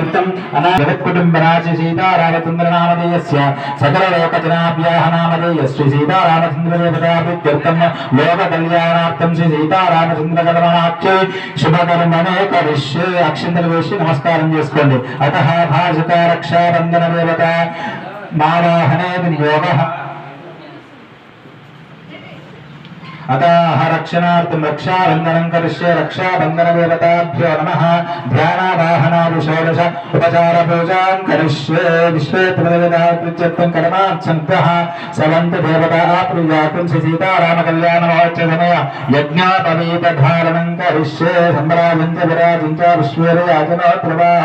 ప్రాప్త్యర్థం అనాగకుటుంబరాశి సీతారామచంద్రనామధేయస్య సకలలోకజనాభ్యాహ నామధేయ శ్రీ సీతారామచంద్రదేవతాప్రీత్యర్థం శ్రీ సీతారామచంద్రకర్మణాఖ్యే శుభకర్మనే కరిష్యే అక్షంతలు వేసి నమస్కారం చేసుకోండి। అత భాషిత రక్షాబంధన దేవత మావాహనే వినియోగ అతాహ రక్షణార్థం రక్షాబంధనం కరిష్యే రక్షాబంధన దేవతాభ్యో నమ ధ్యానావాహనాది షోడశ ఉపచార పూజాం కరిష్యే విశ్వే ప్రదేవతాత్రిత్యం కర్మార్థంత్యః సవంత దేవతా ప్రియాతం శ్రీ సీతారామ కళ్యాణ మహోత్సవ సమయ యజ్ఞాపవీత ధారణం కరిష్యే సంభ్రాజంచ విరాజంచ విశ్వేరయాజనోత్రవాహ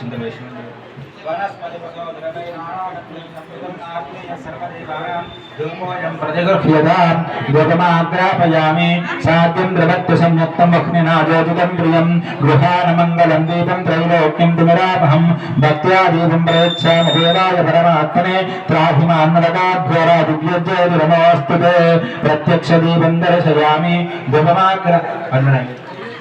చింత వేషం ్రాపయామి సాధ్యం ద్రవత్య సంయుక్తం అగ్నినాదోదితం ప్రియం గృహాన మంగళం దీపం త్రైలోక్యం తిమిరామహం భక్త్యాదీపం ప్రయచ్చామి దేవాయ పరమాత్మనే త్రాహి మాన్మరకాద్వారా దివ్యజ్యోతిరమోస్తుతే ప్రత్యక్ష దీపం దర్శయామి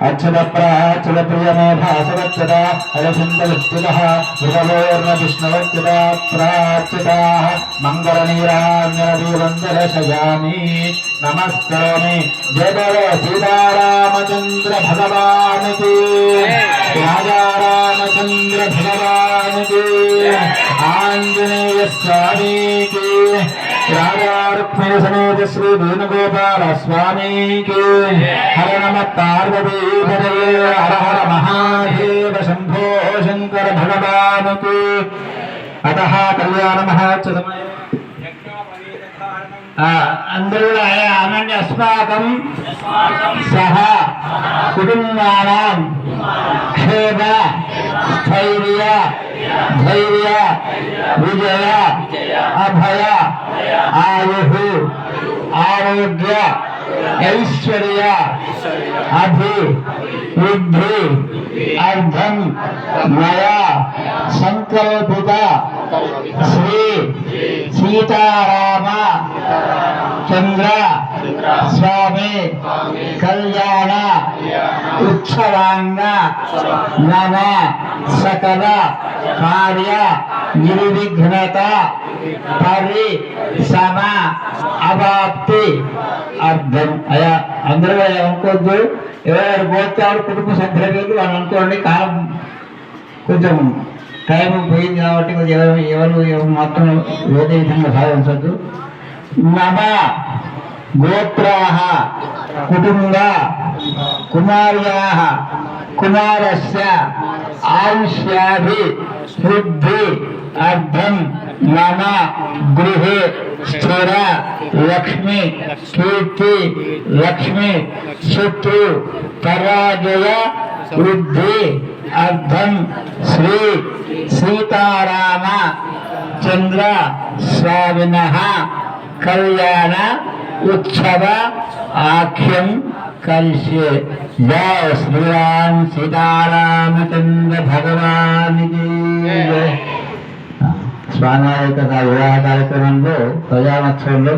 అచ్యుత ప్రియమేధాసవచ్చత అలసింతలుష్టిత మృగలోర్ణ విష్ణవచ్చత ప్రాచ్యుత మంగళనీరాజ్ఞదీవం దర్శయామి నమస్కరోమి జయ బలో సీతారామచంద్ర భగవానికి రాజా రామచంద్ర భగవానికి ఆంజనేయ స్వామికి రాజా సమేత శ్రీ వేణుగోపాల స్వామీకి హర నమ పార్వతీపదయే హర హర మహాదేవ శంభో శంకర భగవానుకి. అత కళ్యాణ మహోత్సవమయ అందరూ కూడా అస్మాకం సహ కుటుంబానాం. క్షేమ స్థైర్య ధైర్య విజయ అభయ ఆయు ఆరోగ్య ఐశ్వర్య అభి వృద్ధి అర్థం మయా సంకల్పిత శ్రీ సీతారామ చంద్ర స్వామి కళ్యాణ ఉత్సవాంగ నమ సకల కార్య నిర్విఘ్నత పరి సమ అవాప్తి. అర్థం. అయా అందరూ అనుకోవద్దు. ఎవరెవరు పోతారు కుటుంబ సభ్యులకి వాళ్ళు అనుకోండి కాలం కొంచెం టైం పోయింది కాబట్టి కొంచెం ఎవరు ఎవరు మొత్తం వేరే విధంగా సాధించద్దు. నమ గోత్రాహ కుటుంబ कुमार कुमार आयुष्याभि वृद्धि अर्धम मम गृहे स्थिर लक्ष्मी, कीर्ति लक्ष्मी शत्रु पराजय वृद्धि अर्धम श्री सीताराम चंद्र स्वामिन कल्याण उत्सव आख्यम कल्ये ఆఖ్యం కలిసే జయ శ్రీరామ్ సీతారామచంద్ర భగవానికి స్వామి యొక్క వివాహ కార్యక్రమంలో ప్రజామోత్సవంలో